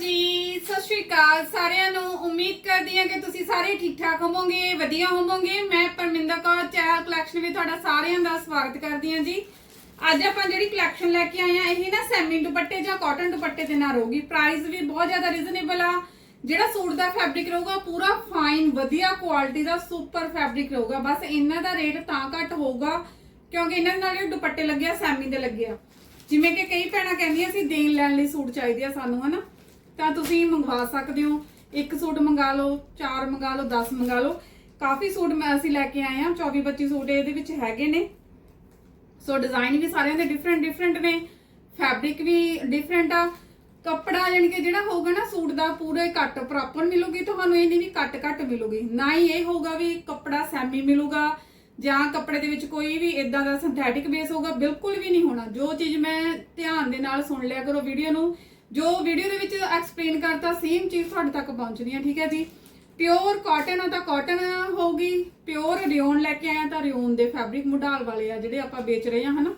ਜੀ, ਸਤਿ ਸ਼੍ਰੀ ਅਕਾਲ ਸਾਰਿਆਂ ਨੂੰ। ਉਮੀਦ ਕਰਦੀ ਹਾਂ ਕਿ ਤੁਸੀਂ ਸਾਰੇ ਠੀਕ ਠਾਕ ਹੋਵੋਗੇ, ਵਧੀਆ ਹੋਵੋਗੇ। ਮੈਂ ਪਰਮਿੰਦਰ ਕੌਰ ਚਹਿਲ ਕਲੈਕਸ਼ਨ ਵਿੱਚ ਤੁਹਾਡਾ ਸਾਰਿਆਂ ਦਾ ਸਵਾਗਤ ਕਰਦੀ ਹਾਂ ਜੀ। ਅੱਜ ਆਪਾਂ ਜਿਹੜੀ ਕਲੈਕਸ਼ਨ ਲੈ ਕੇ ਆਏ ਆ ਇਹ ਨਾ ਸੈਮੀ ਦੁਪੱਟੇ ਜਾਂ ਕਾਟਨ ਦੁਪੱਟੇ ਦੇ ਨਾਲ ਰਹੂਗੀ। ਪ੍ਰਾਈਸ ਵੀ ਬਹੁਤ ਜ਼ਿਆਦਾ ਰੀਜ਼ਨੇਬਲ ਆ। ਜਿਹੜਾ ਸੂਟ ਦਾ ਫੈਬਰਿਕ ਰਹੂਗਾ ਪੂਰਾ ਫਾਈਨ ਵਧੀਆ ਕੁਆਲਿਟੀ ਦਾ ਸੁਪਰ ਫੈਬਰਿਕ ਰਹੂਗਾ। ਬਸ ਇਹਨਾਂ ਦਾ ਰੇਟ ਤਾਂ ਘੱਟ ਹੋਊਗਾ, ਕਿਉਂਕਿ ਇਹਨਾਂ ਦੇ ਨਾਲ ਜਿਹੜੇ ਦੁਪੱਟੇ ਲੱਗਿਆ ਸੈਮੀ ਦੇ ਲੱਗਿਆ ਜਿਵੇਂ ਕਿ ਕਈ ਭੈਣਾਂ ਕਹਿੰਦੀਆਂ ਸੀ, ਦੇਣ ਲੈਣ ਲਈ ਸੂਟ ਚਾਹੀਦੇ ਆ ਸਾਨੂੰ, ਹਨਾ? ਤਾਂ ਤੁਸੀਂ ਮੰਗਵਾ ਸਕਦੇ ਹੋ। ਇੱਕ ਸੂਟ ਮੰਗਾ ਲਓ, ਚਾਰ ਮੰਗਾ ਲਓ 10 ਮੰਗਾ ਲਓ। ਕਾਫੀ ਸੂਟ ਮੈਂ ਅਸੀਂ ਲੈ ਕੇ ਆਏ ਹਾਂ 24 25 ਸੂਟ ਇਹਦੇ ਵਿੱਚ ਹੈਗੇ ਨੇ। ਸੋ ਡਿਜ਼ਾਈਨ ਵੀ ਸਾਰਿਆਂ ਦੇ ਡਿਫਰੈਂਟ ਡਿਫਰੈਂਟ ਨੇ। ਫੈਬਰਿਕ ਵੀ ਡਿਫਰੈਂਟ ਆ। ਕੱਪੜਾ ਜਾਣੀ ਕਿ ਜਿਹੜਾ ਹੋਊਗਾ ਨਾ, ਸੂਟ ਦਾ ਪੂਰਾ ਹੀ ਕੱਟ ਪ੍ਰੋਪਰ ਮਿਲੂਗੀ, ਤੁਹਾਨੂੰ ਇਹ ਨਹੀਂ ਵੀ ਕੱਟ ਕੱਟ ਮਿਲੂਗੀ। ਨਾ ਹੀ ਇਹ ਹੋਊਗਾ ਵੀ ਕੱਪੜਾ ਸੈਮੀ ਮਿਲੂਗਾ, ਜਾਂ ਕੱਪੜੇ ਦੇ ਵਿੱਚ ਕੋਈ ਵੀ ਇਦਾਂ ਦਾ ਸਿੰਥੈਟਿਕ ਬੇਸ ਹੋਊਗਾ, ਬਿਲਕੁਲ ਵੀ ਨਹੀਂ ਹੋਣਾ। ਜੋ ਚੀਜ਼ ਮੈਂ ਧਿਆਨ ਦੇ ਨਾਲ ਸੁਣ ਲਿਆ ਕਰੋ ਵੀਡੀਓ ਨੂੰ ਜੋ ਵੀਡੀਓ ਦੇ ਵਿੱਚ ਐਕਸਪਲੇਨ ਕਰਤਾ ਸੇਮ ਚੀਜ਼ ਤੁਹਾਡੇ ਤੱਕ ਪਹੁੰਚਦੀ ਹੈ ਠੀਕ ਹੈ ਜੀ? ਪਿਓਰ ਕਾਟਨ ਆ ਤਾਂ ਕਾਟਨ ਹੋਊਗੀ ਪਿਓਰ ਰਿਓਨ ਲੈ ਕੇ ਆਇਆ ਤਾਂ ਰਿਓਨ ਦੇ ਫੈਬਰਿਕ ਮੁਢਾਲ ਵਾਲੇ ਆ ਜਿਹੜੇ ਆਪਾਂ ਵੇਚ ਰਹੇ ਆ, ਹਨਾ?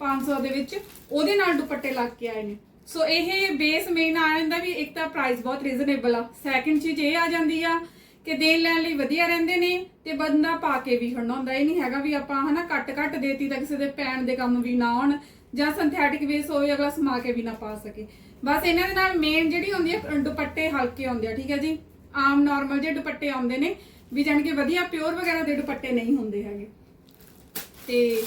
500 ਦੇ ਵਿੱਚ, ਉਹਦੇ ਨਾਲ ਦੁਪੱਟੇ ਲੱਗ ਕੇ ਆਏ ਨੇ। ਸੋ ਇਹ ਬੇਸ ਮੇਨ ਆ ਜਾਂਦਾ ਵੀ ਇੱਕ ਤਾਂ ਪ੍ਰਾਈਸ ਬਹੁਤ ਰੀਜ਼ਨੇਬਲ ਆ। ਸੈਕਿੰਡ ਚੀਜ਼ ਇਹ ਆ ਜਾਂਦੀ ਆ ਕਿ ਦੇਣ ਲੈਣ ਲਈ ਵਧੀਆ ਰਹਿੰਦੇ ਨੇ ਤੇ ਬੰਦਾ ਪਾ ਕੇ ਵੀ ਖੜਨਾ ਹੁੰਦਾ। ਇਹ ਨਹੀਂ ਹੈਗਾ ਵੀ ਆਪਾਂ, ਹਨਾ ਕੱਟ ਕੱਟ ਦੇਤੀ ਤਾਂ ਕਿਸੇ ਦੇ ਪੈਣ ਦੇ ਕੰਮ ਵੀ ਨਾ ਆਉਣ ਜਾਂ ਸਿੰਥੈਟਿਕ ਬੇਸ ਹੋਵੇ ਅਗਲਾ ਸਮਾ ਕੇ ਵੀ ਨਾ ਪਾ ਸਕੇ। ਬਸ ਇਹਨਾਂ ਦੇ ਨਾਲ ਮੇਨ ਜਿਹੜੀ ਹੁੰਦੀ ਹੈ ਦੁਪੱਟੇ ਹਲਕੇ ਆਉਂਦੇ ਆ, ਠੀਕ ਹੈ ਜੀ? ਆਮ ਨਾਰਮਲ ਜਿਹੇ ਦੁਪੱਟੇ ਆਉਂਦੇ ਨੇ, ਵੀ ਜਾਣ ਕਿ ਵਧੀਆ ਪਿਓਰ ਵਗੈਰਾ ਦੇ ਦੁਪੱਟੇ ਨਹੀਂ ਹੁੰਦੇ ਹੈਗੇ। ਤੇ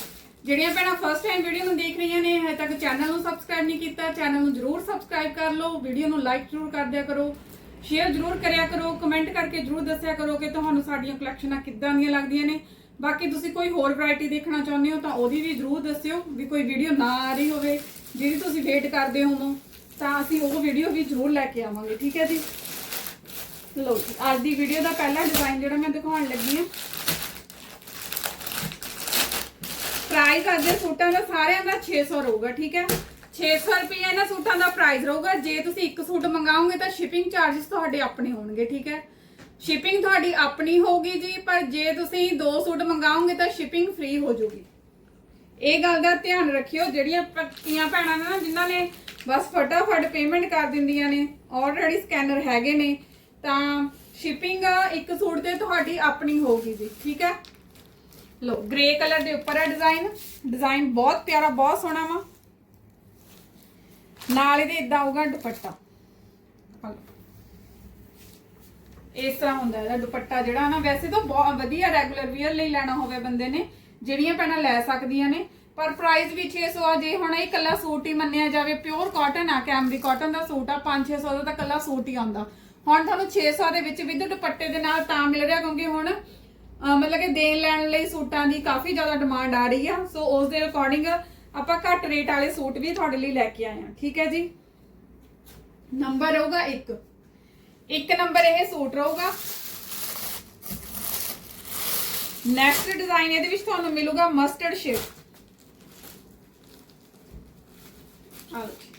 ਜਿਹੜੀਆਂ ਭੈਣਾਂ ਫਸਟ ਟਾਈਮ ਵੀਡੀਓ ਨੂੰ ਦੇਖ ਰਹੀਆਂ ਨੇ, ਹਜੇ ਤੱਕ ਚੈਨਲ ਨੂੰ ਸਬਸਕ੍ਰਾਈਬ ਨਹੀਂ ਕੀਤਾ ਚੈਨਲ ਨੂੰ ਜਰੂਰ ਸਬਸਕ੍ਰਾਈਬ ਕਰ ਲਓ ਵੀਡੀਓ ਨੂੰ ਲਾਈਕ ਜਰੂਰ ਕਰ ਦਿਆ ਕਰੋ ਸ਼ੇਅਰ ਜਰੂਰ ਕਰਿਆ ਕਰੋ ਕਮੈਂਟ ਕਰਕੇ ਜਰੂਰ ਦੱਸਿਆ ਕਰੋ ਕਿ ਤੁਹਾਨੂੰ ਸਾਡੀਆਂ ਕਲੈਕਸ਼ਨਾਂ ਕਿੱਦਾਂ ਦੀਆਂ ਲੱਗਦੀਆਂ ਨੇ। ਬਾਕੀ ਤੁਸੀਂ ਕੋਈ ਹੋਰ ਵੈਰਾਈਟੀ ਦੇਖਣਾ ਚਾਹੁੰਦੇ ਹੋ ਤਾਂ ਉਹਦੀ ਵੀ ਜਰੂਰ ਦੱਸਿਓ, ਵੀ ਕੋਈ ਵੀਡੀਓ ਨਾ ਆ ਰਹੀ ਹੋਵੇ, ਜਿਹਦੀ ਤੁਸੀਂ ਵੇਟ ਕਰਦੇ ਹੋ ਤਾਂ ਅਸੀਂ ਉਹ ਵੀਡੀਓ ਵੀ ਜਰੂਰ ਲੈ ਕੇ ਆਵਾਂਗੇ, ਠੀਕ ਹੈ ਜੀ? ਲੋ ਜੀ, ਅੱਜ ਦੀ ਵੀਡੀਓ ਦਾ ਪਹਿਲਾ ਡਿਜ਼ਾਈਨ ਜਿਹੜਾ ਮੈਂ ਦਿਖਾਉਣ ਲੱਗੀ ਹਾਂ। ਪ੍ਰਾਈਸ ਅੱਜ ਦੇ ਸੂਟਾਂ ਦਾ ਸਾਰਿਆਂ ਦਾ 600 ਰਹੂਗਾ, ਠੀਕ ਹੈ? 600 ਰੁਪਏ ਇਹਨਾਂ ਸੂਟਾਂ ਦਾ ਪ੍ਰਾਈਸ ਰਹੂਗਾ। ਜੇ ਤੁਸੀਂ ਇੱਕ ਸੂਟ ਮੰਗਾਓਗੇ ਤਾਂ ਸ਼ਿਪਿੰਗ ਚਾਰजेस ਤੁਹਾਡੇ ਆਪਣੇ ਹੋਣਗੇ, ਠੀਕ ਹੈ? ਸ਼ਿਪਿੰਗ ਤੁਹਾਡੀ ਆਪਣੀ ਹੋਊਗੀ ਜੀ, ਪਰ ਜੇ ਤੁਸੀਂ ਦੋ ਸੂਟ ਮੰਗਾਓਗੇ ਤਾਂ ਸ਼ਿਪਿੰਗ ਫ੍ਰੀ ਹੋ ਜਾਊਗੀ। ਇਹ ਗੱਲ ਦਾ ਧਿਆਨ ਰੱਖਿਓ, ਜਿਹੜੀਆਂ ਪੱਕੀਆਂ ਭੈਣਾਂ ਨੇ ਨਾ, ਜਿਨ੍ਹਾਂ ਨੇ ਬਸ ਫਟਾਫਟ ਪੇਮੈਂਟ ਕਰ ਦਿੰਦੀਆਂ ਨੇ ਆਲਰੇਡੀ ਸਕੈਨਰ ਹੈਗੇ ਨੇ, ਤਾਂ ਸ਼ਿਪਿੰਗ ਇੱਕ ਸੂਟ ਤੇ ਤੁਹਾਡੀ ਆਪਣੀ ਹੋਊਗੀ ਜੀ, ਠੀਕ ਹੈ? ਲੋ ਗ੍ਰੇ ਕਲਰ ਦੇ ਉੱਪਰ ਹੈ ਡਿਜ਼ਾਈਨ ਡਿਜ਼ਾਈਨ ਬਹੁਤ ਪਿਆਰਾ, ਬਹੁਤ ਸੋਹਣਾ ਵਾ। ਨਾਲ ਇਹਦੇ ਇਦਾਂ ਆਊਗਾ ਦੁਪੱਟਾ। ਇਸ ਤਰ੍ਹਾਂ ਹੁੰਦਾ ਇਹਦਾ ਦੁਪੱਟਾ ਜਿਹੜਾ ਨਾ, ਵੈਸੇ ਤਾਂ ਬਹੁਤ ਵਧੀਆ ਰੈਗੂਲਰ ਵੀਅਰ ਲਈ ਲੈਣਾ ਹੋਵੇ ਬੰਦੇ ਨੇ। ਜਿਹੜੀਆਂ ਪੈਣਾ ਲੈ ਸਕਦੀਆਂ ਨੇ। ਪਰ ਪ੍ਰਾਈਸ ਵੀ 600 ਆ, ਜੇ ਹੁਣ ਇਹ ਇਕੱਲਾ ਸੂਟ ਹੀ ਮੰਨਿਆ ਜਾਵੇ ਪਿਓਰ ਕਾਟਨ ਆ ਕੈਮਰੀ ਕਾਟਨ ਦਾ ਸੂਟ ਆ 5-600 ਦਾ ਤਾਂ ਇਕੱਲਾ ਸੂਟ ਹੀ ਆਉਂਦਾ। ਹੁਣ ਤੁਹਾਨੂੰ 600 ਦੇ ਵਿੱਚ ਵਿਦ ਦੁਪੱਟੇ ਦੇ ਨਾਲ ਤਾਂ ਮਿਲ ਰਿਹਾ, ਕਿਉਂਕਿ ਹੁਣ ਮਤਲਬ ਕਿ ਦੇਣ ਲੈਣ ਲਈ ਸੂਟਾਂ ਦੀ ਕਾਫੀ ਜ਼ਿਆਦਾ ਡਿਮਾਂਡ ਆ ਰਹੀ ਆ। ਸੋ ਉਸ ਦੇ ਅਕੋਰਡਿੰਗ ਆਪਾਂ ਘੱਟ ਰੇਟ ਵਾਲੇ ਸੂਟ ਵੀ ਤੁਹਾਡੇ ਲਈ ਲੈ ਕੇ ਆਏ ਆ ਠੀਕ ਹੈ ਜੀ? ਨੰਬਰ ਹੋਊਗਾ 1 ਇੱਕ ਨੰਬਰ ਇਹ ਸੂਟ ਰਹੂਗਾ। ਨੈਕਸਟ ਡਿਜ਼ਾਈਨ ਇਹਦੇ ਵਿੱਚ ਤੁਹਾਨੂੰ ਮਿਲੂਗਾ ਮਸਟਰਡ ਸ਼ੇਡ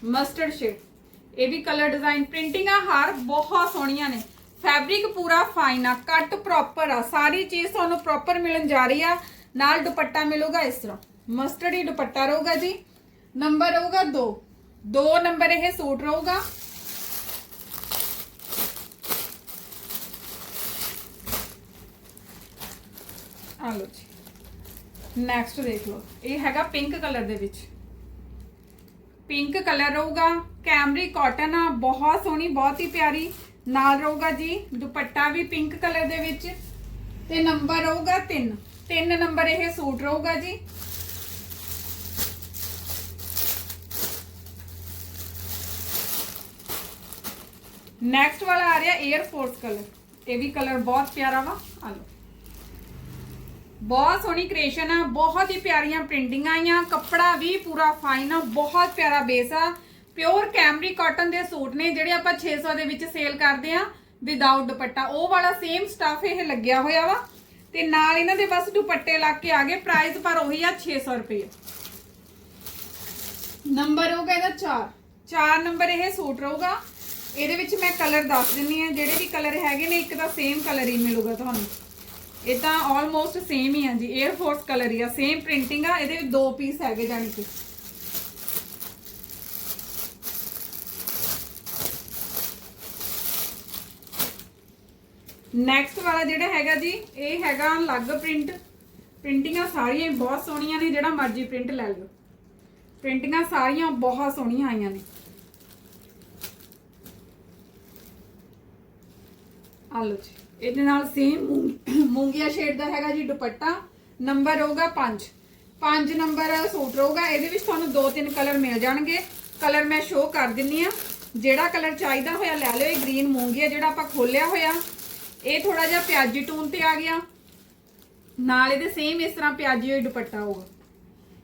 ਮਸਟਰਡ ਸ਼ੇਡ ਇਹ ਵੀ ਕਲਰ ਡਿਜ਼ਾਈਨ ਪ੍ਰਿੰਟਿੰਗਾਂ ਹਾਰ ਬਹੁਤ ਸੋਹਣੀਆਂ ਨੇ। ਫੈਬਰਿਕ ਪੂਰਾ ਫਾਈਨ ਆ ਕੱਟ ਪ੍ਰੋਪਰ ਆ। ਸਾਰੀ ਚੀਜ਼ ਤੁਹਾਨੂੰ ਪ੍ਰੋਪਰ ਮਿਲਣ ਜਾ ਰਹੀ ਆ। ਨਾਲ ਦੁਪੱਟਾ ਮਿਲੂਗਾ ਇਸ ਤਰ੍ਹਾਂ। ਮਸਟਰਡ ਹੀ ਦੁਪੱਟਾ ਰਹੂਗਾ ਜੀ। ਨੰਬਰ ਰਹੂਗਾ 2 2 ਨੰਬਰ ਇਹ ਸੂਟ ਰਹੂਗਾ। ਆ ਲਓ ਜੀ। ਨੈਕਸਟ ਦੇਖ ਲਓ। ਇਹ ਹੈਗਾ ਪਿੰਕ ਕਲਰ ਦੇ ਵਿੱਚ। ਪਿੰਕ ਕਲਰ ਰਹੂਗਾ। ਕੈਮਰੀ ਕਾਟਨ ਆ, ਬਹੁਤ ਸੋਹਣੀ, ਬਹੁਤ ਹੀ ਪਿਆਰੀ। ਨਾਲ ਰਹੂਗਾ ਜੀ, ਦੁਪੱਟਾ ਵੀ ਪਿੰਕ ਕਲਰ ਦੇ ਵਿੱਚ। ਤੇ ਨੰਬਰ ਰਹੂਗਾ 3 3 ਨੰਬਰ ਇਹ ਸੂਟ ਰਹੂਗਾ ਜੀ। ਨੈਕਸਟ ਵਾਲਾ ਆ ਰਿਹਾ 에ਅਰ ਫੋਰਸ ਕਲਰ ਇਹ ਵੀ ਕਲਰ ਬਹੁਤ ਪਿਆਰਾ ਵਾ। ਆ ਲਓ। ਬਹੁਤ ਸੋਹਣੀ ਕ੍ਰੀਏਸ਼ਨ ਆ, ਬਹੁਤ ਹੀ ਪਿਆਰੀਆਂ ਪ੍ਰਿੰਟਿੰਗ ਆਈਆਂ, ਕੱਪੜਾ ਵੀ ਪੂਰਾ ਫਾਈਨ ਆ, ਬਹੁਤ ਪਿਆਰਾ ਬੇਸ ਆ। ਪਿਓਰ ਕੈਮਰੀ ਕਾਟਨ ਦੇ ਸੂਟ ਨੇ, ਜਿਹੜੇ ਆਪਾਂ 600 ਦੇ ਵਿੱਚ ਸੇਲ ਕਰਦੇ ਆ ਵਿਦਆਊਟ ਦੁਪੱਟਾ। ਉਹ ਵਾਲਾ ਸੇਮ ਸਟਫ ਇਹ ਲੱਗਿਆ ਹੋਇਆ ਵਾ। ਤੇ ਨਾਲ ਇਹਨਾਂ ਦੇ ਬਸ ਦੁਪੱਟੇ ਲੱਗ ਕੇ ਆ ਗਏ ਪ੍ਰਾਈਸ ਪਰ ਉਹੀ ਆ 600 ਰੁਪਏ। ਨੰਬਰ ਹੋਊਗਾ ਇਹਦਾ 4 4 ਨੰਬਰ ਇਹ ਸੂਟ ਰਹੂਗਾ। ਇਹਦੇ ਵਿੱਚ ਮੈਂ ਕਲਰ ਦੱਸ ਦਿੰਨੀ ਆ, ਜਿਹੜੇ ਵੀ ਕਲਰ ਹੈਗੇ ਨੇ, ਇੱਕ ਤਾਂ ਸੇਮ ਕਲਰ ਹੀ ਮਿਲੂਗਾ ਤੁਹਾਨੂੰ। ਇਹ ਤਾਂ ਆਲਮੋਸਟ ਸੇਮ ਹੀ ਆ ਜੀ 에ਅਰ ਫੋਰਸ ਕਲਰ ਹੀ ਆ ਸੇਮ ਪ੍ਰਿੰਟਿੰਗ ਆ, ਇਹਦੇ ਦੋ ਪੀਸ ਹੈਗੇ ਜਾਨੀ ਕਿ। ਨੈਕਸਟ ਵਾਲਾ ਜਿਹੜਾ ਹੈਗਾ ਜੀ, ਇਹ ਹੈਗਾ ਅਲੱਗ ਪ੍ਰਿੰਟ ਪ੍ਰਿੰਟਿੰਗਾਂ ਸਾਰੀਆਂ ਬਹੁਤ ਸੋਹਣੀਆਂ ਨੇ, ਜਿਹੜਾ ਮਰਜ਼ੀ ਪ੍ਰਿੰਟ ਲੈ ਲਓ। ਪ੍ਰਿੰਟਿੰਗਾਂ ਸਾਰੀਆਂ ਬਹੁਤ ਸੋਹਣੀਆਂ ਆਈਆਂ ਨੇ। ਆ ਲਓ ਜੀ। ਇਹਦੇ ਨਾਲ ਸੇਮ ਮੂੰਗੀਆ ਸ਼ੇਡ ਦਾ ਹੈਗਾ ਜੀ ਦੁਪੱਟਾ ਨੰਬਰ ਹੋਊਗਾ 5 5 ਨੰਬਰ ਸੂਟ ਰਹੂਗਾ, ਇਹਦੇ ਵਿੱਚ ਤੁਹਾਨੂੰ ਦੋ ਤਿੰਨ ਕਲਰ ਮਿਲ ਜਾਣਗੇ। ਕਲਰ ਮੈਂ ਸ਼ੋਅ ਕਰ ਦਿੰਨੀ ਆ। ਜਿਹੜਾ ਕਲਰ ਚਾਹੀਦਾ ਹੋਇਆ ਲੈ ਲਿਓ, ਇਹ ਗ੍ਰੀਨ ਮੂੰਗੀਆ ਜਿਹੜਾ ਆਪਾਂ ਖੋਲਿਆ ਹੋਇਆ। ਇਹ ਥੋੜਾ ਜਿਹਾ ਪਿਆਜੀ ਟੂਨ ਤੇ ਆ ਗਿਆ। ਨਾਲ ਇਹਦੇ ਸੇਮ ਇਸ ਤਰ੍ਹਾਂ ਪਿਆਜੀ ਹੋਈ ਦੁਪੱਟਾ ਹੋਊਗਾ।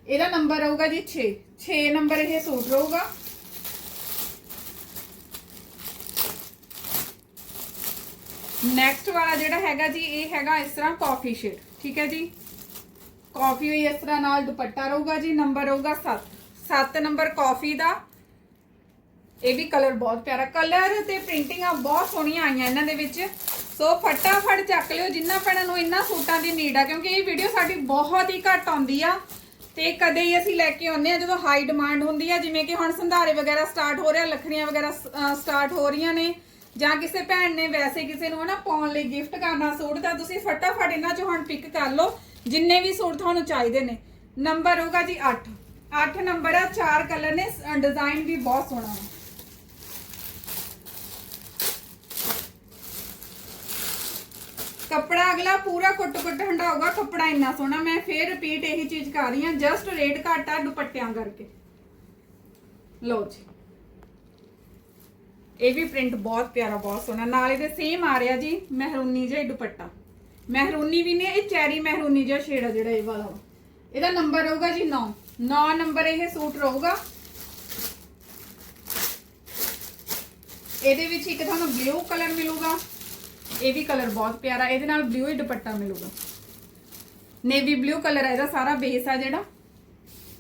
ਇਹਦਾ ਨੰਬਰ ਆਊਗਾ ਜੀ 6 6 ਨੰਬਰ ਇਹ ਸੂਟ ਰਹੂਗਾ। ਨੈਕਸਟ ਵਾਲਾ ਜਿਹੜਾ ਹੈਗਾ ਜੀ, ਇਹ ਹੈਗਾ ਇਸ ਤਰ੍ਹਾਂ ਕਾਫੀ ਸ਼ੇਡ ਠੀਕ ਹੈ ਜੀ? ਕਾਫੀ ਹੋਈ ਇਸ ਤਰ੍ਹਾਂ ਨਾਲ ਦੁਪੱਟਾ ਰਹੂਗਾ ਜੀ ਨੰਬਰ ਰਹੂਗਾ 7 7 ਨੰਬਰ ਕਾਫੀ ਦਾ। ਇਹ ਵੀ ਕਲਰ ਬਹੁਤ ਪਿਆਰਾ। ਕਲਰ ਤੇ ਪ੍ਰਿੰਟਿੰਗਾਂ ਬਹੁਤ ਸੋਹਣੀਆਂ ਆਈਆਂ ਇਹਨਾਂ ਦੇ ਵਿੱਚ। ਸੋ ਫਟਾਫਟ ਚੱਕ ਲਿਓ, ਜਿੰਨਾ ਭੈਣਾਂ ਨੂੰ ਇਹਨਾਂ ਸੂਟਾਂ ਦੀ ਨੀਡ ਆ, ਕਿਉਂਕਿ ਇਹ ਵੀਡੀਓ ਸਾਡੀ ਬਹੁਤ ਹੀ ਘੱਟ ਆਉਂਦੀ ਆ। ਤੇ ਕਦੇ ਹੀ ਅਸੀਂ ਲੈ ਕੇ ਆਉਂਦੇ ਆ, ਜਦੋਂ ਹਾਈ ਡਿਮਾਂਡ ਹੁੰਦੀ ਆ, ਜਿਵੇਂ ਕਿ ਹੁਣ ਸੰਧਾਰੇ ਵਗੈਰਾ ਸਟਾਰਟ ਹੋ ਰਿਹਾ, ਲੱਖੜੀਆਂ ਵਗੈਰਾ ਸਟਾਰਟ ਹੋ ਰਹੀਆਂ ਨੇ। ਜਾਂ ਕਿਸੇ ਭੈਣ ਨੇ ਵੈਸੇ ਕਿਸੇ ਨੂੰ ਹਨਾ ਪਾਉਣ ਲਈ ਗਿਫਟ ਕਰਨਾ ਸੂਟ, ਤਾਂ ਤੁਸੀਂ ਫਟਾਫਟ ਇਹਨਾਂ ਚੋਂ ਹੁਣ ਪਿਕ ਕਰ ਲਓ, ਜਿੰਨੇ ਵੀ ਸੂਟ ਤੁਹਾਨੂੰ ਚਾਹੀਦੇ ਨੇ। ਨੰਬਰ ਹੋਗਾ ਜੀ 8 8 ਨੰਬਰ ਆ, ਚਾਰ ਕਲਰ ਨੇ ਡਿਜ਼ਾਈਨ ਵੀ ਬਹੁਤ ਸੋਹਣਾ ਹੈ। ਕੱਪੜਾ ਅਗਲਾ ਪੂਰਾ ਕੁੱਟ ਕੁੱਟ ਹੰਡਾਊਗਾ, ਕੱਪੜਾ ਇੰਨਾ ਸੋਹਣਾ, ਮੈਂ ਫੇਰ ਰਿਪੀਟ ਇਹੀ ਚੀਜ਼ ਕਰ ਰਹੀ ਹਾਂ ਜਸਟ ਰੇਟ ਘੱਟ ਆ ਦੁਪੱਟਿਆਂ ਕਰਕੇ। ਲਓ ਜੀ। ਇਹ ਵੀ ਪ੍ਰਿੰਟ ਬਹੁਤ ਪਿਆਰਾ, ਬਹੁਤ ਸੋਹਣਾ। ਨਾਲ ਇਹਦੇ ਸੇਮ ਆ ਰਿਹਾ ਜੀ ਮਹਿਰੂਨੀ ਜਿਹਾ ਦੁਪੱਟਾ। ਮਹਿਰੂਨੀ ਵੀ ਨੇ, ਇਹ ਚੈਰੀ ਮਹਿਰੂਨੀ ਜਿਹਾ ਸ਼ੇਡ ਆ ਜਿਹੜਾ ਇਹ ਵਾਲਾ। ਇਹਦਾ ਨੰਬਰ ਰਹੂਗਾ ਜੀ 9 9 ਨੰਬਰ ਇਹ ਸੂਟ ਰਹੂਗਾ। ਇਹਦੇ ਵਿੱਚ ਇੱਕ ਤੁਹਾਨੂੰ ਬਲੂ ਕਲਰ ਮਿਲੂਗਾ। ਇਹ ਵੀ ਕਲਰ ਬਹੁਤ ਪਿਆਰਾ। ਇਹਦੇ ਨਾਲ ਬਲੂ ਹੀ ਦੁਪੱਟਾ ਮਿਲੂਗਾ। ਨੇਵੀ ਬਲੂ ਕਲਰ ਹੈ ਇਹਦਾ ਸਾਰਾ ਬੇਸ ਆ ਜਿਹੜਾ।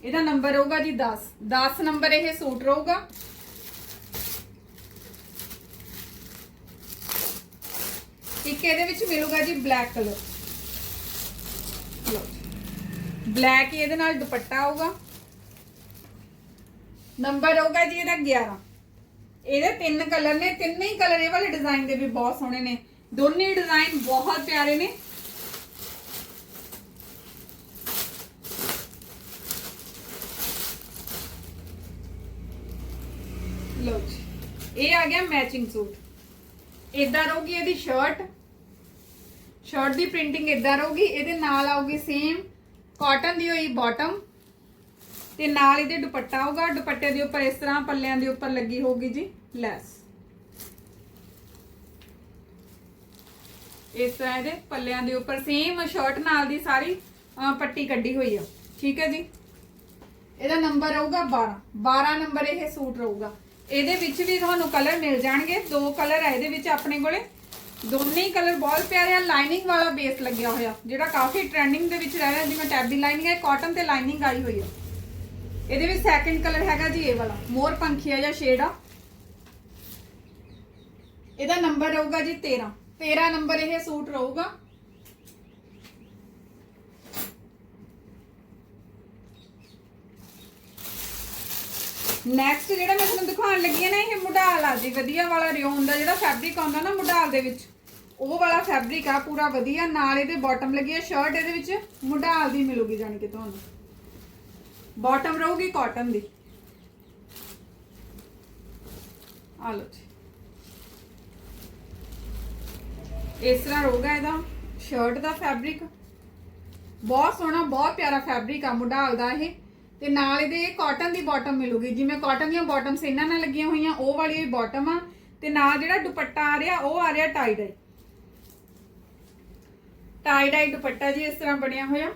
ਇਹਦਾ ਨੰਬਰ ਹੋਊਗਾ ਜੀ 10 10 ਨੰਬਰ ਇਹ ਸੂਟ ਰਹੂਗਾ। ਇੱਕ ਇਹਦੇ ਵਿੱਚ ਮਿਲੂਗਾ ਜੀ ਬਲੈਕ ਕਲਰ ਬਲੈਕ ਇਹਦੇ ਨਾਲ ਦੁਪੱਟਾ ਆਊਗਾ। ਨੰਬਰ ਹੋਊਗਾ ਜੀ ਇਹਦਾ 11 ਇਹਦੇ ਤਿੰਨ ਕਲਰ ਨੇ, ਤਿੰਨੇ ਹੀ ਕਲਰ ਇਹ ਵਾਲੇ ਡਿਜ਼ਾਈਨ ਦੇ ਵੀ ਬਹੁਤ ਸੋਹਣੇ ਨੇ। ਦੋਨੇ ਡਿਜ਼ਾਈਨ ਬਹੁਤ ਪਿਆਰੇ ਨੇ। ਲਓ ਜੀ। ਇਹ ਆ ਗਿਆ ਮੈਚਿੰਗ ਸੂਟ। ਇਦਾਂ ਰਹੂਗੀ ਇਹਦੀ ਸ਼ਰਟ ਸ਼ਰਟ ਦੀ ਪ੍ਰਿੰਟਿੰਗ ਇਦਾਂ ਰਹੂਗੀ, ਇਹਦੇ ਨਾਲ ਆਊਗੀ ਸੇਮ ਕਾਟਨ ਦੀ ਹੋਈ ਬਾਟਮ ਤੇ ਨਾਲ ਇਹਦੇ ਦੁਪੱਟਾ ਆਊਗਾ, ਦੁਪੱਟੇ ਦੇ ਉੱਪਰ ਇਸ ਤਰ੍ਹਾਂ, ਪੱਲਿਆਂ ਦੇ ਉੱਪਰ ਲੱਗੀ ਹੋਊਗੀ ਜੀ ਲੈਸ। ਇਸ ਤਰ੍ਹਾਂ ਇਹਦੇ ਪੱਲਿਆਂ ਦੇ ਉੱਪਰ ਸੇਮ ਸ਼ਰਟ ਨਾਲ ਦੀ ਸਾਰੀ ਪੱਟੀ ਕੱਢੀ ਹੋਈ ਆ। ਠੀਕ ਹੈ ਜੀ? ਇਹਦਾ ਨੰਬਰ ਰਹੂਗਾ 12 12 ਨੰਬਰ ਇਹ ਸੂਟ ਰਹੂਗਾ। ਇਹਦੇ ਵਿੱਚ ਵੀ ਤੁਹਾਨੂੰ ਕਲਰ ਮਿਲ ਜਾਣਗੇ। ਦੋ ਕਲਰ ਆ ਇਹਦੇ ਵਿੱਚ ਆਪਣੇ ਕੋਲੇ। ਦੋਨੇ ਹੀ ਕਲਰ ਬਹੁਤ ਪਿਆਰੇ ਆ। ਲਾਈਨਿੰਗ ਵਾਲਾ ਬੇਸ ਲੱਗਿਆ ਹੋਇਆ, ਜਿਹੜਾ ਕਾਫੀ ਟ੍ਰੈਂਡਿੰਗ ਦੇ ਵਿੱਚ ਰਹਿ ਰਿਹਾ, ਜਿਵੇਂ ਟੈਬੀ ਲਾਈਨਿੰਗ ਹੈ ਕਾਟਨ ਤੇ ਲਾਈਨਿੰਗ ਆਈ ਹੋਈ ਆ। ਇਹਦੇ ਵਿੱਚ ਸੈਕੰਡ ਕਲਰ ਹੈਗਾ ਜੀ ਇਹ ਵਾਲਾ, ਮੋਰ ਪੰਖੀਆ ਜਾਂ ਸ਼ੇਡ ਆ। ਇਹਦਾ ਨੰਬਰ ਰਹੂਗਾ ਜੀ 13 13 ਨੰਬਰ ਇਹ ਸੂਟ ਰਹੂਗਾ। ਨੈਕਸਟ ਜਿਹੜਾ ਮੈਂ ਤੁਹਾਨੂੰ ਦਿਖਾਉਣ ਲੱਗੀ ਆ ਨਾ, ਇਹ ਮੁਢਾਲ ਆ ਜੀ, ਵਧੀਆ ਵਾਲਾ ਰਿਓਨ ਦਾ ਜਿਹੜਾ ਫੈਬਰਿਕ ਆਉਂਦਾ ਨਾ ਮੁਢਾਲ ਦੇ ਵਿੱਚ, ਉਹ ਵਾਲਾ ਫੈਬਰਿਕ ਆ, ਪੂਰਾ ਵਧੀਆ। ਨਾਲ ਇਹਦੇ ਬਾਟਮ ਲੱਗੀ ਆ ਸ਼ਰਟ ਇਹਦੇ ਵਿੱਚ ਮੁਢਾਲ ਦੀ ਮਿਲੂਗੀ ਜਾਨੀ ਕਿ ਤੁਹਾਨੂੰ। ਬਾਟਮ ਰਹੂਗੀ ਕਾਟਨ ਦੀ। ਆ ਲਓ ਜੀ। ਇਸ ਤਰ੍ਹਾਂ ਰਹੂਗਾ ਇਹਦਾ ਸ਼ਰਟ ਦਾ ਫੈਬਰਿਕ ਬਹੁਤ ਸੋਹਣਾ, ਬਹੁਤ ਪਿਆਰਾ ਫੈਬਰਿਕ ਆ ਮੁਢਾਲ ਦਾ ਇਹ। ਤੇ ਨਾਲ ਇਹਦੇ ਕਾਟਨ ਦੀ ਬਾਟਮ ਮਿਲੂਗੀ। ਜਿਵੇਂ ਕਾਟਨ ਦੀਆਂ ਬਾਟਮਸ ਇਹਨਾਂ ਨਾਲ ਲੱਗੀਆਂ ਹੋਈਆਂ, ਉਹ ਵਾਲੀ ਹੀ ਬਾਟਮ ਆ। ਤੇ ਨਾਲ ਜਿਹੜਾ ਦੁਪੱਟਾ ਆ ਰਿਹਾ, ਉਹ ਆ ਰਿਹਾ ਟਾਈ ਡਾਈ ਟਾਈ ਡਾਈ ਦੁਪੱਟਾ ਜੀ ਇਸ ਤਰ੍ਹਾਂ ਬਣਿਆ ਹੋਇਆ।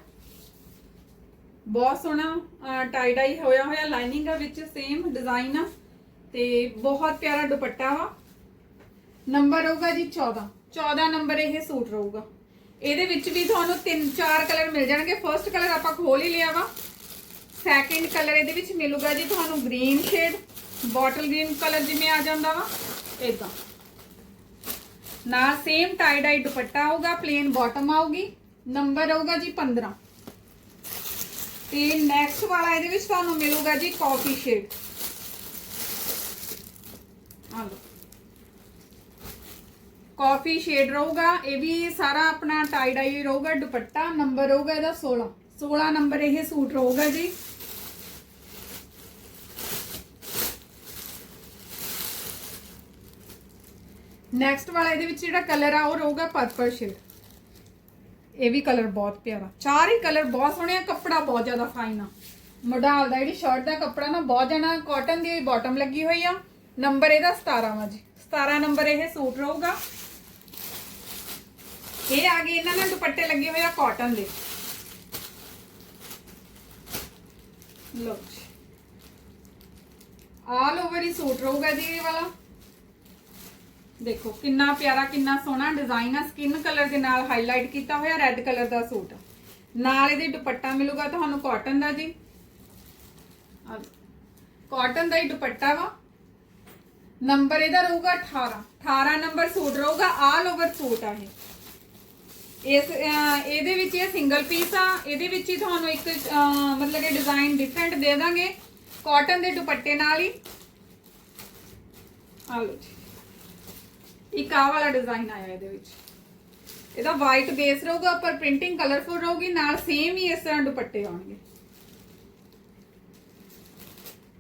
ਬਹੁਤ ਸੋਹਣਾ ਟਾਈ ਡਾਈ ਹੋਇਆ ਹੋਇਆ ਲਾਈਨਿੰਗ ਆ ਵਿੱਚ ਸੇਮ ਡਿਜ਼ਾਈਨ ਆ। ਤੇ ਬਹੁਤ ਪਿਆਰਾ ਦੁਪੱਟਾ ਵਾ। ਨੰਬਰ ਹੋਊਗਾ ਜੀ 14 14 ਨੰਬਰ ਇਹ ਸੂਟ ਰਹੂਗਾ। ਇਹਦੇ ਵਿੱਚ ਵੀ ਤੁਹਾਨੂੰ ਤਿੰਨ ਚਾਰ ਕਲਰ ਮਿਲ ਜਾਣਗੇ। ਫਰਸਟ ਕਲਰ ਆਪਾਂ ਖੋਲ ਹੀ ਲਿਆ ਵਾ। ਸੈਕਿੰਡ ਕਲਰ ਇਹਦੇ ਵਿੱਚ ਮਿਲੂਗਾ ਜੀ ਤੁਹਾਨੂੰ green shade bottle green colour ਜਿਵੇਂ ਆ ਜਾਂਦਾ ਵਾ ਇਦਾਂ ਨਾਲ ਸੇਮ ਟਾਈ ਡਾਈ ਦੁਪੱਟਾ ਆਊਗਾ ਪਲੇਨ ਬਾਟਮ ਆਊਗੀ ਨੰਬਰ ਆਊਗਾ ਜੀ 15 ਤੇ ਨੈਕਸਟ ਵਾਲਾ ਇਹਦੇ ਵਿੱਚ ਤੁਹਾਨੂੰ ਮਿਲੂਗਾ ਜੀ ਕਾਫੀ ਸ਼ੇਡ ਆ ਲਓ। ਕਾਫੀ ਸ਼ੇਡ ਰਹੂਗਾ, ਇਹ ਵੀ ਸਾਰਾ ਆਪਣਾ ਟਾਈ ਡਾਈ ਰਹੂਗਾ, ਦੁਪੱਟਾ ਨੰਬਰ ਰਹੂਗਾ ਇਹਦਾ 16 16 ਨੰਬਰ ਇਹ ਸੂਟ ਰਹੂਗਾ ਜੀ। ਨੈਕਸਟ ਵਾਲਾ ਇਹਦੇ ਵਿੱਚ ਜਿਹੜਾ ਕਲਰ ਆ ਉਹ ਰਹੂਗਾ ਪਰਪਲ ਸ਼ੇਡ ਇਹ ਵੀ ਕਲਰ ਬਹੁਤ ਪਿਆਰਾ। ਚਾਰ ਹੀ ਕਲਰ ਬਹੁਤ ਸੋਹਣੇ ਆ, ਕੱਪੜਾ ਬਹੁਤ ਜ਼ਿਆਦਾ ਫਾਈਨ ਆ। ਮੋਡਲ ਦਾ ਜਿਹੜੀ ਸ਼ਰਟ ਦਾ ਕੱਪੜਾ ਨਾ, ਬਹੁਤ ਜਣਾ ਕਾਟਨ ਦੀ ਬਾਟਮ ਲੱਗੀ ਹੋਈ ਆ। ਨੰਬਰ ਇਹਦਾ 17 ਵਾ ਜੀ। 17 ਨੰਬਰ ਇਹ ਸੂਟ ਰਹੂਗਾ। ਇਹ ਆ ਗਏ ਇਹਨਾਂ ਨਾਲ ਦੁਪੱਟੇ ਲੱਗੇ ਹੋਏ ਆ ਕਾਟਨ ਦੇ। ਲਓ ਜੀ। ਆਲ ਓਵਰ ਹੀ ਸੂਟ ਰਹੂਗਾ ਜੀ ਇਹ ਵਾਲਾ। ਦੇਖੋ, ਕਿੰਨਾ ਪਿਆਰਾ, ਕਿੰਨਾ ਸੋਹਣਾ ਡਿਜ਼ਾਈਨ ਆ। ਸਕਿਨ ਕਲਰ ਦੇ ਨਾਲ ਹਾਈਲਾਈਟ ਕੀਤਾ ਹੋਇਆ ਰੈੱਡ ਕਲਰ ਦਾ ਸੂਟ। ਨਾਲ ਇਹਦੇ ਦੁਪੱਟਾ ਮਿਲੂਗਾ ਤੁਹਾਨੂੰ ਕਾਟਨ ਦਾ ਜੀ। ਕਾਟਨ ਦਾ ਹੀ ਦੁਪੱਟਾ ਵਾ। ਨੰਬਰ ਇਹਦਾ ਰਹੂਗਾ 18 18 ਨੰਬਰ ਸੂਟ ਰਹੂਗਾ। ਆਲ ਓਵਰ ਸੂਟ ਆ ਇਹ। ਇਸ ਇਹਦੇ ਵਿੱਚ ਇਹ ਸਿੰਗਲ ਪੀਸ ਆ, ਇਹਦੇ ਵਿੱਚ ਹੀ ਤੁਹਾਨੂੰ ਇੱਕ ਮਤਲਬ ਕਿ ਡਿਜ਼ਾਈਨ ਡਿਫਰੈਂਟ ਦੇ ਦਾਂਗੇ। ਕਾਟਨ ਦੇ ਦੁਪੱਟੇ ਨਾਲ ਹੀ। ਆ ਲਓ ਜੀ। ਇੱਕ ਆ ਵਾਲਾ ਡਿਜ਼ਾਈਨ ਆਇਆ ਇਹਦੇ ਵਿੱਚ। ਇਹਦਾ ਵਾਈਟ ਬੇਸ ਰਹੂਗਾ, ਉੱਪਰ ਪ੍ਰਿੰਟਿੰਗ ਕਲਰਫੁਲ ਰਹੂਗੀ, ਨਾਲ ਸੇਮ ਹੀ ਇਸ ਤਰ੍ਹਾਂ ਦੁਪੱਟੇ ਆਉਣਗੇ।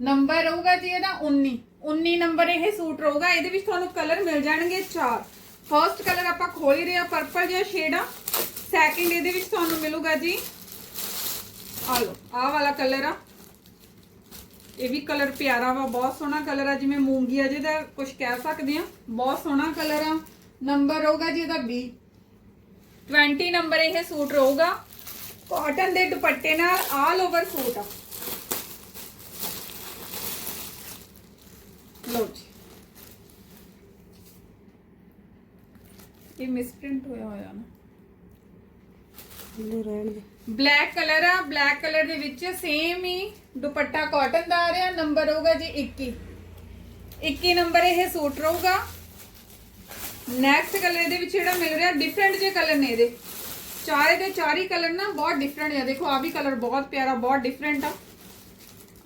ਨੰਬਰ ਰਹੂਗਾ ਜੀ ਇਹਦਾ 19 19 ਨੰਬਰ ਇਹ ਸੂਟ ਰਹੂਗਾ, ਇਹਦੇ ਵਿੱਚ ਤੁਹਾਨੂੰ ਕਲਰ ਮਿਲ ਜਾਣਗੇ ਚਾਰ। ਫਰਸਟ ਕਲਰ ਆਪਾਂ ਖੋਲ ਹੀ ਰਹੇ ਆ ਪਰਪਲ ਜਿਹਾ ਸ਼ੇਡ ਆ। ਸੈਕਿੰਡ ਇਹਦੇ ਵਿੱਚ ਤੁਹਾਨੂੰ ਮਿਲੂਗਾ ਜੀ। ਆ ਲਓ, ਆਹ ਵਾਲਾ ਕਲਰ ਆ। ਇਹ ਵੀ ਕਲਰ ਪਿਆਰਾ ਵਾ, ਬਹੁਤ ਸੋਹਣਾ ਕਲਰ ਆ। ਜਿਵੇਂ ਮੂੰਗੀ ਆ, ਜਿਹਦਾ ਕੁਝ ਕਹਿ ਸਕਦੇ ਆ। ਬਹੁਤ ਸੋਹਣਾ ਕਲਰ ਆ। ਨੰਬਰ ਰਹੂਗਾ ਜੀ ਇਹਦਾ 20 20 ਨੰਬਰ ਇਹ ਸੂਟ ਰਹੂਗਾ। ਕਾਟਨ ਦੇ ਦੁਪੱਟੇ ਨਾਲ ਆਲ ਓਵਰ ਸੂਟ ਆ। ਲਓ ਜੀ। ਇਹ ਮਿਸਪ੍ਰਿੰਟ ਹੋਇਆ ਹੋਇਆ ਨਾ। ਲੈ ਰਹਿਣ ਦੇ। ਬਲੈਕ ਕਲਰ ਆ ਬਲੈਕ ਕਲਰ ਦੇ ਵਿੱਚ ਸੇਮ ਹੀ ਦੁਪੱਟਾ ਕਾਟਨ ਦਾ ਆ ਰਿਹਾ ਨੰਬਰ ਹੋਊਗਾ ਜੀ 21 21 ਨੰਬਰ ਇਹ ਸੂਟ ਰਹੂਗਾ। ਨੈਕਸਟ ਕਲਰ ਇਹਦੇ ਵਿੱਚ ਜਿਹੜਾ ਮਿਲ ਰਿਹਾ ਡਿਫਰੈਂਟ ਜੇ ਕਲਰ ਨੇ ਇਹਦੇ। ਚਾਰੇ ਦੇ ਚਾਰੀ ਕਲਰ ਨਾ ਬਹੁਤ ਡਿਫਰੈਂਟ ਆ। ਦੇਖੋ ਆ ਵੀ ਕਲਰ ਬਹੁਤ ਪਿਆਰਾ ਬਹੁਤ ਡਿਫਰੈਂਟ ਆ।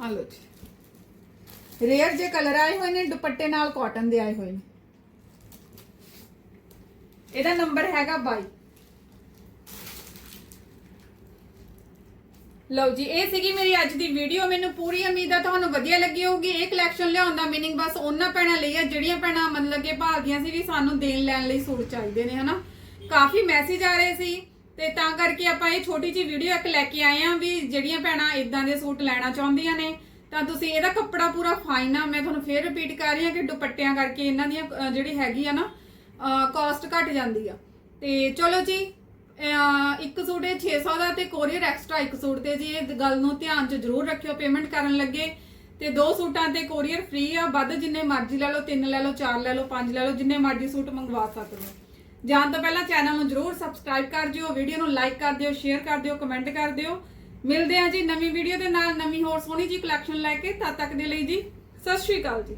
ਆ ਲਓ ਜੀ। ਰੇਅਰ ਜੇ ਕਲਰ ਆਏ ਹੋਏ ਨੇ ਦੁਪੱਟੇ ਨਾਲ ਕਾਟਨ ਦੇ ਆਏ ਹੋਏ ਨੇ। ਇਹਦਾ ਨੰਬਰ ਹੈਗਾ 22 ਲਓ ਜੀ, ਇਹ ਸੀਗੀ ਮੇਰੀ ਅੱਜ ਦੀ ਵੀਡੀਓ ਮੈਨੂੰ ਪੂਰੀ ਉਮੀਦ ਆ, ਤੁਹਾਨੂੰ ਵਧੀਆ ਲੱਗੀ ਹੋਊਗੀ। ਇਹ ਕਲੈਕਸ਼ਨ ਲਿਆਉਣ ਦਾ ਮੀਨਿੰਗ ਬਸ ਉਹਨਾਂ ਪੈਣਾ ਲਈ ਆ, ਜਿਹੜੀਆਂ ਪੈਣਾ ਮਤਲਬ ਕਿ ਭਾਲਦੀਆਂ ਸੀ ਵੀ ਸਾਨੂੰ ਦੇਣ ਲੈਣ ਲਈ ਸੂਟ ਚਾਹੀਦੇ ਨੇ, ਹਨਾ? ਕਾਫੀ ਮੈਸੇਜ ਆ ਰਹੇ ਸੀ। ਤੇ ਤਾਂ ਕਰਕੇ ਆਪਾਂ ਇਹ ਛੋਟੀ ਜਿਹੀ ਵੀਡੀਓ ਇੱਕ ਲੈ ਕੇ ਆਏ ਆ ਵੀ ਜਿਹੜੀਆਂ ਪੈਣਾ ਇਦਾਂ ਦੇ ਸੂਟ ਲੈਣਾ ਚਾਹੁੰਦੀਆਂ ਨੇ। ਤਾਂ ਤੁਸੀਂ ਇਹਦਾ ਕੱਪੜਾ ਪੂਰਾ ਫਾਈਨ ਆ। ਮੈਂ ਤੁਹਾਨੂੰ ਫੇਰ ਰਿਪੀਟ ਕਰ ਰਹੀ ਹਾਂ ਕਿ ਦੁਪੱਟਿਆਂ ਕਰਕੇ ਇਹਨਾਂ ਦੀਆਂ ਜਿਹੜੀ ਹੈਗੀ ਆ ਨਾ ਕਾਸਟ ਘਟ ਜਾਂਦੀ ਆ। ਤੇ ਚਲੋ ਜੀ ਇੱਕ ਸੂਟ ਇਹ 600 ਦਾ ਤੇ ਕੋਰੀਅਰ ਐਕਸਟਰਾ ਇੱਕ ਸੂਟ ਤੇ ਜੀ, ਇਹ ਗੱਲ ਨੂੰ ਧਿਆਨ 'ਚ ਜ਼ਰੂਰ ਰੱਖਿਓ ਪੇਮੈਂਟ ਕਰਨ ਲੱਗੇ। ਤੇ ਦੋ ਸੂਟਾਂ ਤੇ ਕੋਰੀਅਰ ਫ੍ਰੀ ਆ, ਵੱਧ ਜਿੰਨੇ ਮਰਜ਼ੀ ਲੈ ਲਓ, ਤਿੰਨ ਲੈ ਲਓ, ਚਾਰ ਲੈ ਲਓ, ਪੰਜ ਲੈ ਲਓ, ਜਿੰਨੇ ਮਰਜ਼ੀ ਸੂਟ ਮੰਗਵਾ ਸਕਦੇ ਹੋ। ਜਾਣ ਤੋਂ ਪਹਿਲਾਂ ਚੈਨਲ ਨੂੰ ਜ਼ਰੂਰ ਸਬਸਕ੍ਰਾਈਬ ਕਰ ਦਿਓ ਵੀਡੀਓ ਨੂੰ ਲਾਈਕ ਕਰ ਦਿਓ ਸ਼ੇਅਰ ਕਰ ਦਿਓ ਕਮੈਂਟ ਕਰ ਦਿਓ। ਮਿਲਦੇ ਹਾਂ ਜੀ ਨਵੀਂ ਵੀਡੀਓ ਦੇ ਨਾਲ, ਨਵੀਂ ਹੋਰ ਸੋਹਣੀ ਜੀ ਕਲੈਕਸ਼ਨ ਲੈ ਕੇ, ਤਦ ਤੱਕ ਦੇ ਲਈ ਜੀ, ਸਤਿ ਸ਼੍ਰੀ ਅਕਾਲ ਜੀ।